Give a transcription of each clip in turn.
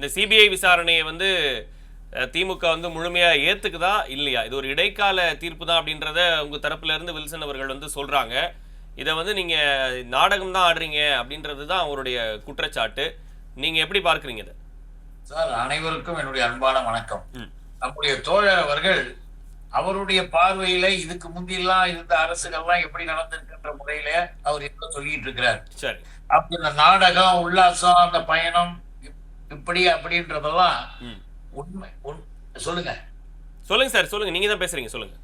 இந்த சிபிஐ விசாரணையை வந்து திமுக வந்து முழுமையா ஏத்துக்குதா இல்லையா? இது ஒரு இடைக்கால தீர்ப்பு தான் அப்படின்றத உங்க தரப்புல இருந்து வில்சன் அவர்கள் வந்து சொல்றாங்க. இதை வந்து நீங்க நாடகம் தான் ஆடுறீங்க அப்படின்றது தான் அவருடைய குற்றச்சாட்டு. நீங்க எப்படி பார்க்கறீங்க இதை? சார் அனைவருக்கும் என்னுடைய அன்பான வணக்கம். நம்முடைய தோழர் அவர்கள் அவருடைய பார்வையில இதுக்கு முந்தியெல்லாம் இருந்த அரசுகள்லாம் எப்படி நடந்திருக்கின்ற முறையில அவர் என்ன சொல்லிட்டு இருக்கிறார்? சரி. அப்ப இந்த நாடகம் உல்லாசம் அந்த பயணம் இப்படி அப்படின்றதெல்லாம். உண்மை. உண்- சொல்லுங்க. சொல்லுங்க சார் சொல்லுங்க. நீங்க தான் பேசுறீங்க சொல்லுங்க.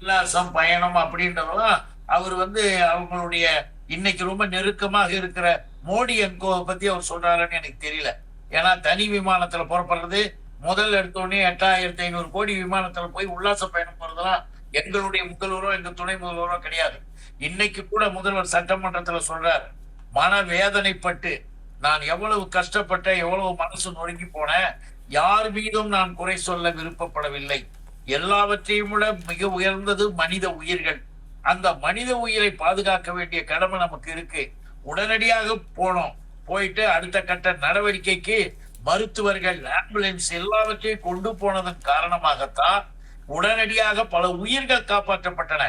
உல்லாசம் பயணம் அப்படின்றதெல்லாம் அவர் வந்து அவங்களுடைய இன்னைக்கு ரொம்ப நெருக்கமாக இருக்கிற மோடி என்கோவை பத்தி அவர் சொல்றாருன்னு எனக்கு தெரியல. ஏன்னா தனி விமானத்துல புறப்படுறது முதல் எடுத்தோடனே எட்டாயிரத்தி ஐநூறு கோடி விமானத்துல போய் உல்லாச பயணம் போறதெல்லாம் எங்களுடைய முதல்வரோ எங்க துணை முதல்வரோ கிடையாது. இன்னைக்கு கூட முதல்வர் சட்டமன்றத்துல சொல்றார் மன வேதனைப்பட்டு நான் எவ்வளவு கஷ்டப்பட்டேன் எவ்வளவு மனசு நொறுங்கி போனேன் யார் மீதும் நான் குறை சொல்ல விருப்பப்படவில்லை. எல்லாவற்றையும் விட மிக உயர்ந்தது மனித உயிர்கள். அந்த மனித உயிரை பாதுகாக்க வேண்டிய கடமை நமக்கு இருக்கு. உடனடியாக போனோம். போயிட்டு அடுத்த கட்ட நடவடிக்கைக்கு மருத்துவர்கள் ஆம்புலன்ஸ் எல்லாவற்றையும் கொண்டு போனதன் காரணமாகத்தான் உடனடியாக பல உயிர்கள் காப்பாற்றப்பட்டன.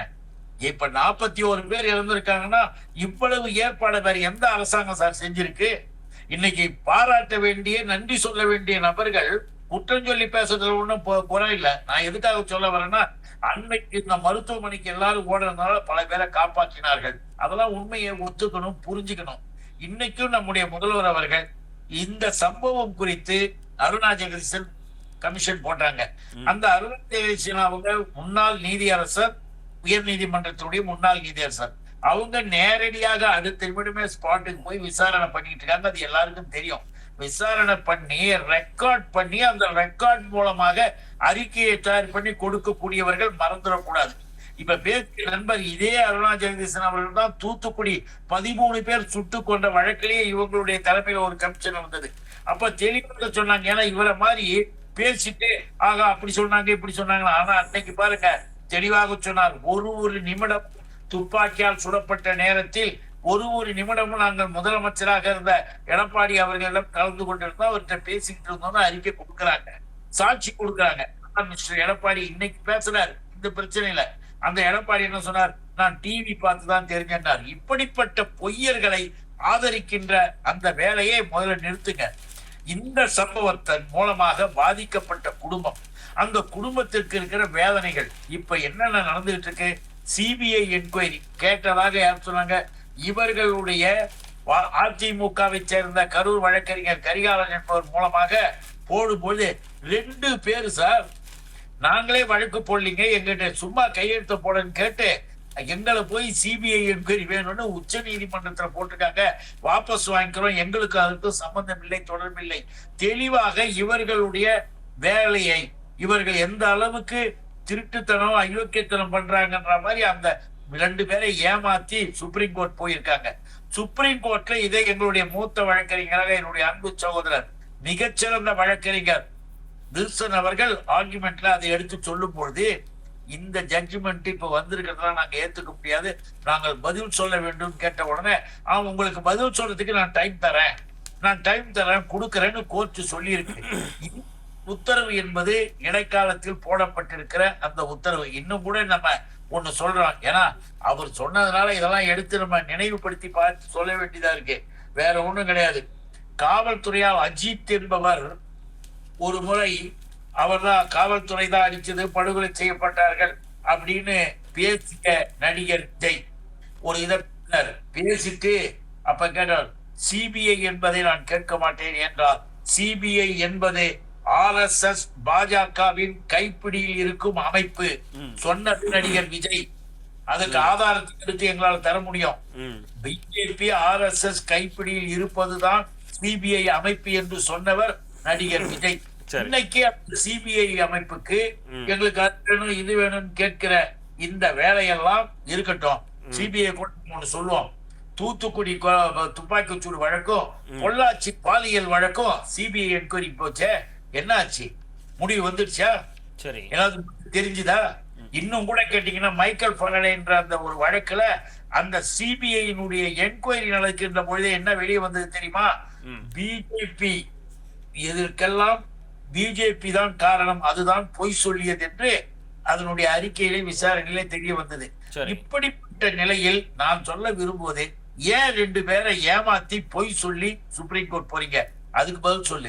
இப்ப நாற்பத்தி ஒரு பேர் இறந்திருக்காங்கன்னா இவ்வளவு ஏற்பாடு வேற எந்த அரசாங்கம் சார் செஞ்சிருக்கு? இன்னைக்கு பாராட்ட வேண்டிய நன்றி சொல்ல வேண்டிய நபர்கள் குற்றம் சொல்லி பேசுறதுல பொ- குறை இல்லை. நான் எதுக்காக சொல்ல வரேன்னா அன்னைக்கு இந்த மருத்துவமனைக்கு எல்லாரும் ஓடுறதுனால பல பேரை காப்பாற்றினார்கள். அதெல்லாம் உண்மையை ஒத்துக்கணும் புரிஞ்சுக்கணும். இன்னைக்கும் நம்முடைய முதல்வர் அவர்கள் இந்த சம்பவம் குறித்து அருணா ஜெகதீசன் கமிஷன் போட்டாங்க. அந்த அருணா ஜெகதீசன் அவங்க முன்னாள் நீதியரசர் உயர் நீதிமன்றத்துடைய முன்னாள் நீதியரசர். அவங்க நேரடியாக அடுத்த நிமிடமே ஸ்பாட்டுக்கு போய் விசாரணை பண்ணிட்டு இருக்காங்க. அது எல்லாருக்கும் தெரியும். விசாரணை பண்ணி ரெக்கார்ட் பண்ணி அந்த ரெக்கார்ட் மூலமாக அறிக்கையை தயார் பண்ணி கொடுக்கக்கூடியவர்கள் மறந்துடக்கூடாது. இப்ப பேசிய நண்பர் இதே அருணா ஜெகதீசன் அவர்கள் தான் தூத்துக்குடி பதிமூணு பேர் சுட்டு கொண்ட வழக்கிலேயே இவங்களுடைய தலைமையில ஒரு கமிஷன் வந்தது அப்ப தெளிவாக சொன்னாங்க. ஏன்னா இவரை மாதிரி பேசிட்டு ஆகா அப்படி சொன்னாங்க இப்படி சொன்னாங்க ஆனா அன்னைக்கு பாருங்க தெளிவாக சொன்னார். ஒரு ஒரு நிமிடம் துப்பாக்கியால் சுடப்பட்ட நேரத்தில் ஒரு ஒரு நிமிடமும் நாங்கள் முதலமைச்சராக இருந்த எடப்பாடி அவர்களிடம் கலந்து கொண்டிருந்தோம். அவர்கிட்ட பேசிக்கிட்டு இருந்தோம்னு அறிக்கை கொடுக்குறாங்க. சாட்சி கொடுக்குறாங்க. மிஸ்டர் எடப்பாடி இன்னைக்கு பேசுறாரு. இந்த பிரச்சனையில. அந்த எடப்பாடி என்ன சொன்னார்? நான் டிவி பார்த்து தான் தெரிஞ்சேன்னார். இப்படிப்பட்ட பொய்யர்களை ஆதரிக்கின்ற அந்த வேலையை முதல்ல நிறுத்துங்க. இந்த சம்பவத்தின் மூலமாக பாதிக்கப்பட்ட குடும்பம். அந்த குடும்பத்திற்கு இருக்கிற வேதனைகள். இப்ப என்னென்ன நடந்துகிட்டு இருக்கு? சிபிஐ என்கொயரி கேட்டதாக யார் சொன்னாங்க? இவர்களுடைய அதிமுகவை சேர்ந்த கரூர் வழக்கறிஞர் கரிகாலன் என்பவர் மூலமாக போடும்போது ரெண்டு பேர் சார் நாங்களே வழக்கு போடலீங்க எங்கிட்ட சும்மா கையெழுத்து போடன்னு கேட்டு எங்களை போய் சிபிஐ என்கொயரி வேணும்னு உச்ச நீதிமன்றத்தில் போட்டிருக்காங்க. வாபஸ் வாங்கிக்கிறோம் எங்களுக்கு அதுக்கும் சம்பந்தம் இல்லை தொடர்பில்லை. தெளிவாக இவர்களுடைய வேலையை இவர்கள் எந்த அளவுக்கு திருட்டுத்தனம் அயோக்கியத்தனம் பண்றாங்கன்ற மாதிரி அந்த ரெண்டு பேரை ஏமாத்தி சுப்ரீம் கோர்ட் போயிருக்காங்க. சுப்ரீம் கோர்ட்ல இதை எங்களுடைய மூத்த வழக்கறிஞராக என்னுடைய அன்பு சகோதரர் மிகச்சிறந்த வழக்கறிஞர் வில்சன் அவர்கள் ஆர்குமெண்ட்ல அதை எடுத்து சொல்லும் பொழுது இந்த ஜட்ஜ்மெண்ட் இப்ப வந்திருக்கிறதா நாங்க ஏத்துக்க முடியாது நாங்கள் பதில் சொல்ல வேண்டும் கேட்ட உடனே அவன் உங்களுக்கு பதில் சொல்றதுக்கு நான் டைம் தரேன். நான் டைம் தரேன் கொடுக்கறேன்னு கோர்ட் சொல்லி இருக்கு உத்தரவு என்பது இடைக்காலத்தில் போடப்பட்டிருக்கிற அந்த உத்தரவு. இன்னும் கூட நம்ம ஒண்ணு சொல்றோம். ஏன்னா அவர் சொன்னதுனால இதெல்லாம் எடுத்து நம்ம நினைவுபடுத்தி பார்த்து சொல்ல வேண்டியதா இருக்கு. வேற ஒண்ணும் கிடையாது. காவல்துறையால் அஜித் என்பவர் ஒரு முறை அவர்தான் காவல்துறை தான் அடிச்சது படுகொலை செய்யப்பட்டார்கள் அப்படின்னு பேசிய நடிகர் ஜெய். ஒரு இதை பின்னர் பேசிட்டு அப்ப கேட்டார் சிபிஐ என்பதை நான் கேட்க மாட்டேன் என்றார். சிபிஐ என்பது ஆர் எஸ் எஸ் பாஜகவின் கைப்பிடியில் இருக்கும் அமைப்பு. சொன்ன நடிகர் விஜய். அதுக்கு ஆதாரத்தை எடுத்து எங்களால் தர முடியும். பிஜேபி ஆர் எஸ் எஸ் கைப்பிடியில் இருப்பதுதான் சிபிஐ அமைப்பு என்று சொன்னவர் நடிகர் விஜய். இன்னைக்கு சிபிஐ அமைப்புக்கு. எங்களுக்கு அது வேணும் இது வேணும்னு கேட்கிற இந்த வேலையெல்லாம் இருக்கட்டும். சிபிஐ கூட ஒண்ணு சொல்லுவோம். தூத்துக்குடி துப்பாக்கி சூடு வழக்கும் பொள்ளாச்சி பாலியல் வழக்கும் சிபிஐ என்கொயரி போச்சே. என்ன ஆச்சு முடிவு வந்துடுச்சா? சரி. ஏதாவது தெரிஞ்சுதா? இன்னும் கூட கேட்டீங்கன்னா மைக்கேல் ஃபரடே என்ற அந்த ஒரு வழக்குல அந்த சிபிஐனுடைய என்கொயரி நடக்கின்ற பொழுது என்ன வெளியே வந்தது தெரியுமா? பிஜேபி இதற்கெல்லாம் பிஜேபி தான் காரணம் அதுதான் பொய் சொல்லியது என்று அதனுடைய அறிக்கையிலே விசாரணையிலே தெரிய வந்தது. இப்படிப்பட்ட நிலையில் நான் சொல்ல விரும்புவது ஏன் ரெண்டு பேரை ஏமாத்தி பொய் சொல்லி சுப்ரீம் கோர்ட் போறீங்க? அதுக்கு பதில் சொல்லு.